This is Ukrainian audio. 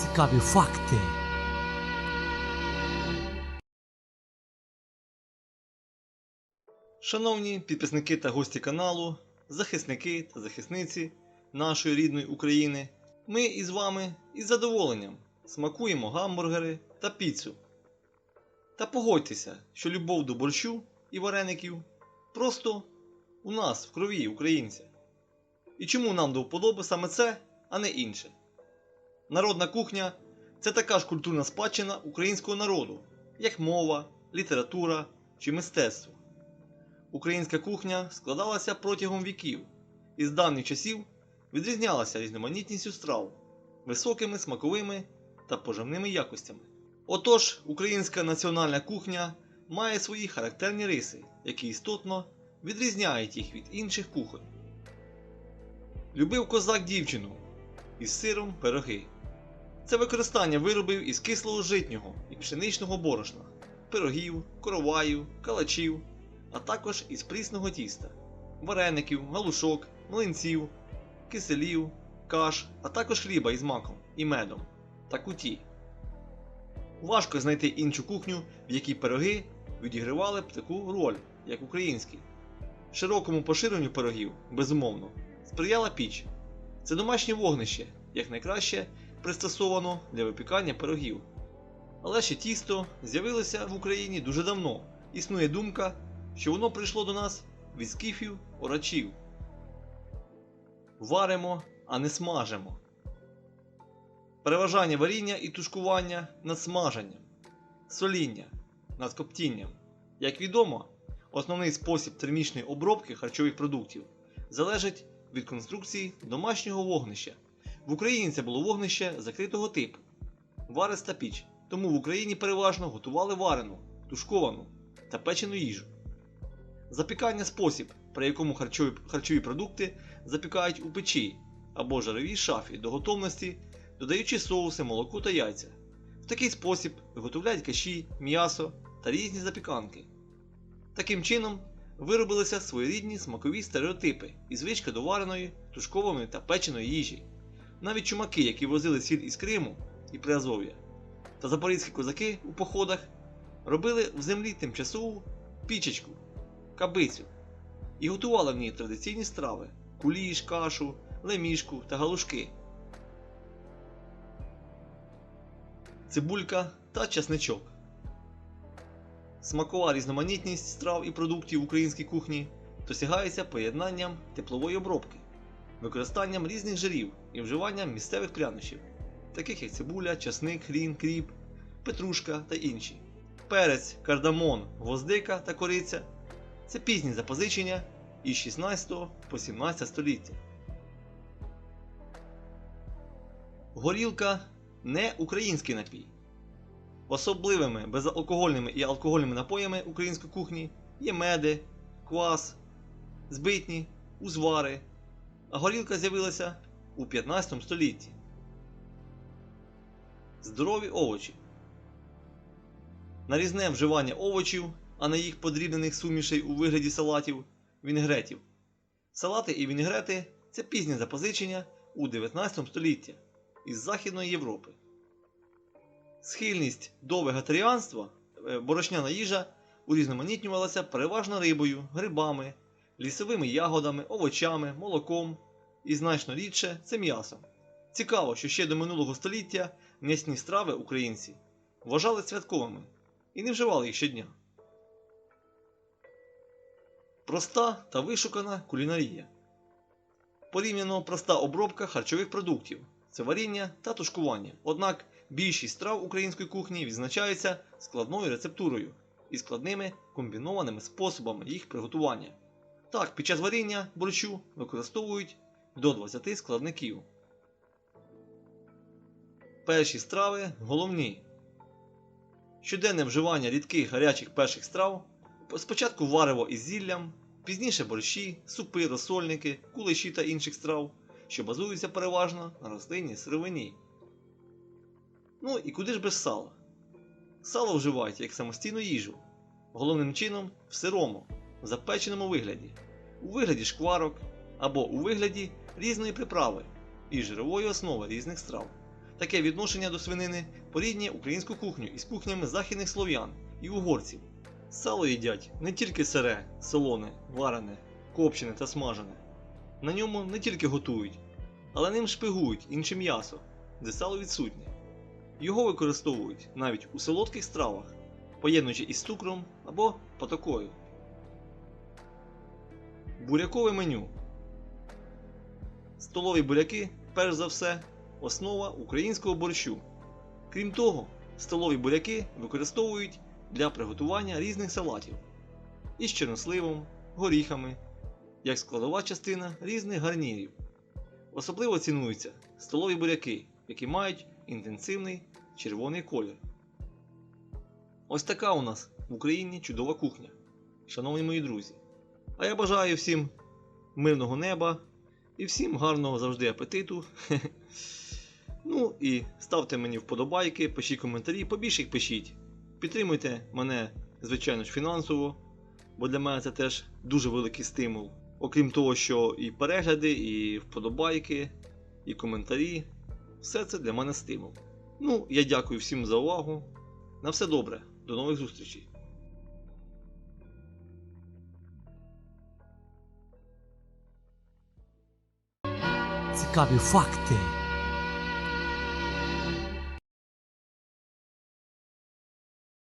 цікаві факти. Шановні підписники та гості каналу, захисники та захисниці нашої рідної України, ми із вами із задоволенням смакуємо гамбургери та піцу. Та погодьтеся, що любов до борщу і вареників просто у нас в крові українця. І чому нам до вподоби саме це, а не інше? Народна кухня це така ж культурна спадщина українського народу, як мова, література чи мистецтво. Українська кухня складалася протягом віків і з давніх часів відрізнялася різноманітністю страв, високими смаковими та поживними якостями. Отож, українська національна кухня має свої характерні риси, які істотно відрізняють їх від інших кухонь. Любив козак дівчину із сиром пироги. Це використання виробів із кислого житнього і пшеничного борошна, пирогів, короваю, калачів, а також із прісного тіста, вареників, галушок, млинців, киселів, каш, а також хліба із маком і медом та куті. Важко знайти іншу кухню, в якій пироги відігравали б таку роль, як українські. Широкому поширенню пирогів, безумовно, сприяла піч. Це домашнє вогнище, як найкраще пристосовано для випікання пирогів. Але ще тісто з'явилося в Україні дуже давно. Існує думка, що воно прийшло до нас від скіфів орачів. Варимо, а не смажимо. Переважання варіння і тушкування над смаженням, соління над коптінням. Як відомо, основний спосіб термічної обробки харчових продуктів залежить від конструкції домашнього вогнища. В Україні це було вогнище закритого типу, вариста піч, тому в Україні переважно готували варену, тушковану та печену їжу. Запікання спосіб, при якому харчові, харчові продукти запікають у печі або жаровій шафі до готовності, додаючи соуси, молоко та яйця. В такий спосіб виготовляють каші, м'ясо та різні запіканки. Таким чином виробилися своєрідні смакові стереотипи і звичка до вареної, тушкованої та печеної їжі. Навіть чумаки, які возили сіль із Криму і Приазов'я, та запорізькі козаки у походах робили в землі тимчасову пічечку, кабицю і готували в ній традиційні страви куліш, кашу, лемішку та галушки. Цибулька та часничок. Смакова різноманітність страв і продуктів українській кухні досягається поєднанням теплової обробки, використанням різних жирів і вживанням місцевих прянощів, таких як цибуля, часник, хрін, кріп, петрушка та інші. Перець, кардамон, гвоздика та кориця це пізні запозичення із 16 по 17 століття. Горілка не український напій. Особливими безалкогольними і алкогольними напоями української кухні є меди, квас, збитні, узвари, а горілка з'явилася у 15 столітті. Здорові овочі. Нарізне вживання овочів, а не їх подрібнених сумішей у вигляді салатів, вінегретів. Салати і вінегрети це пізнє запозичення у 19 столітті із Західної Європи. Схильність до вегетаріанства, е, борошняна їжа урізноманітнювалася переважно рибою, грибами, лісовими ягодами, овочами, молоком і значно рідше це м'ясом. Цікаво, що ще до минулого століття м'ясні страви українці вважали святковими і не вживали їх щодня. Проста та вишукана кулінарія. Порівняно проста обробка харчових продуктів це варіння та тушкування. Однак більшість страв української кухні відзначаються складною рецептурою і складними комбінованими способами їх приготування. Так, під час варіння борщу використовують до 20 складників. Перші страви головні. Щоденне вживання рідких гарячих перших страв. Спочатку варево із зіллям, пізніше борщі, супи, розсольники, кулеші та інших страв, що базуються переважно на рослинній сировині. Ну і куди ж без сала? Сало вживають як самостійну їжу, головним чином в сирому, запеченому вигляді, у вигляді шкварок або у вигляді різної приправи і жирової основи різних страв. Таке відношення до свинини порівнює українську кухню із кухнями західних слов'ян і угорців. Сало їдять не тільки сире, солоне, варене, копчене та смажене. На ньому не тільки готують, але ним шпигують інше м'ясо, де сало відсутнє. Його використовують навіть у солодких стравах, поєднуючи із цукром або патокою. Бурякове меню. Столові буряки, перш за все, основа українського борщу. Крім того, столові буряки використовують для приготування різних салатів із чорносливом, горіхами, як складова частина різних гарнірів. Особливо цінуються столові буряки, які мають інтенсивний червоний колір. Ось така у нас в Україні чудова кухня, шановні мої друзі. А я бажаю всім мирного неба і всім гарного завжди апетиту. Ну і ставте мені вподобайки, пишіть коментарі, побільше їх пишіть. Підтримуйте мене, звичайно ж, фінансово, бо для мене це теж дуже великий стимул. Окрім того, що і перегляди, і вподобайки, і коментарі. Все це для мене стимул. Ну, я дякую всім за увагу. На все добре, до нових зустрічей. Цікаві факти.